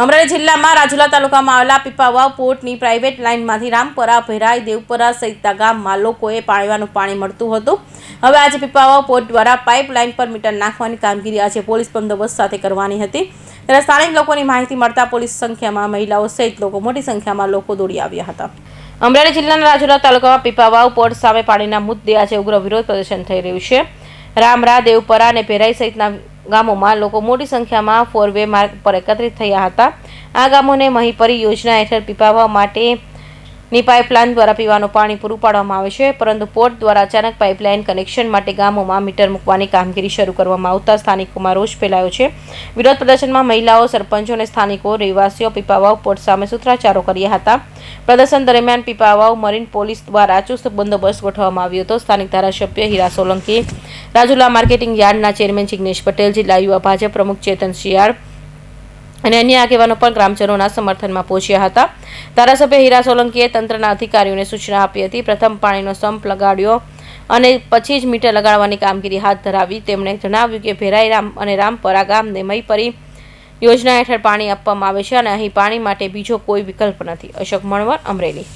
અમરેલી જિલ્લામાં રાજુલા તાલુકામાં આવેલા પીપાવાવ પોર્ટની પ્રાઇવેટ લાઇનમાંથી રામપરા ભેરાઈ દેવપરા સહિતના ગામમાં લોકોએ પાણીવાનું પાણી મળતું હતું. હવે આજે પીપાવાવ પોર્ટ દ્વારા પાઇપ લાઇન પર મીટર નાખવાની કામગીરી આજે પોલીસ બંદોબસ્ત સાથે કરવાની હતી. ત્યારે સ્થાનિક લોકોની માહિતી મળતા પોલીસ સંખ્યામાં મહિલાઓ સહિત લોકો મોટી સંખ્યામાં લોકો દોડી આવ્યા હતા. અમરેલી જિલ્લાના રાજુલા તાલુકામાં પીપાવાવ પોર્ટ સામે પાણીના મુદ્દે આજે ઉગ્ર વિરોધ પ્રદર્શન થઈ રહ્યું છે. રામરા દેવપરા અને ભેરાઈ સહિતના ગામોમાં લોકો મોટી સંખ્યામાં ફોર વે માર્ગ પર એકત્રિત થયા હતા. આ ગામોને મહીપરી યોજના હેઠળ પીપાવા માટેની પાઇપલાઇન દ્વારા પીવાનું પાણી પૂરું પાડવામાં આવે છે. પરંતુ પોર્ટ દ્વારા અચાનક પાઇપલાઇન કનેક્શન માટે ગામોમાં મીટર મૂકવાની કામગીરી શરૂ કરવામાં આવતા સ્થાનિકોમાં રોષ ફેલાયો છે. વિરોધ પ્રદર્શનમાં મહિલાઓ, સરપંચો અને સ્થાનિકો, રહેવાસીઓ પીપાવાવ પોર્ટ સામે સૂત્રાચારો કર્યા હતા. પ્રદર્શન દરમિયાન પીપાવાવ મરીન પોલીસ દ્વારા ચુસ્ત બંદોબસ્ત ગોઠવવામાં આવ્યો હતો. સ્થાનિક ધારાસભ્ય હીરા સોલંકી રાજુલા માર્કેટિંગ યાર્ડના ચેરમેન જિગ્નેશ પટેલ, જિલ્લા યુવા ભાજપ પ્રમુખ ચેતન શિયાળ અને અન્ય આગેવાનો પણ ગ્રામજનોના સમર્થનમાં પહોંચ્યા હતા. ધારાસભ્ય હીરા સોલંકીએ તંત્રના અધિકારીઓને સૂચના આપી હતી, પ્રથમ પાણીનો સંપ લગાડ્યો અને પછી જ મીટર લગાડવાની કામગીરી હાથ ધરાવી. તેમણે જણાવ્યું કે ભેરાઈ રામ અને રામપરા ગામને મહીપરી યોજના હેઠળ પાણી આપવામાં આવે છે અને અહીં પાણી માટે બીજો કોઈ વિકલ્પ નથી. અશોક મણવર, અમરેલી.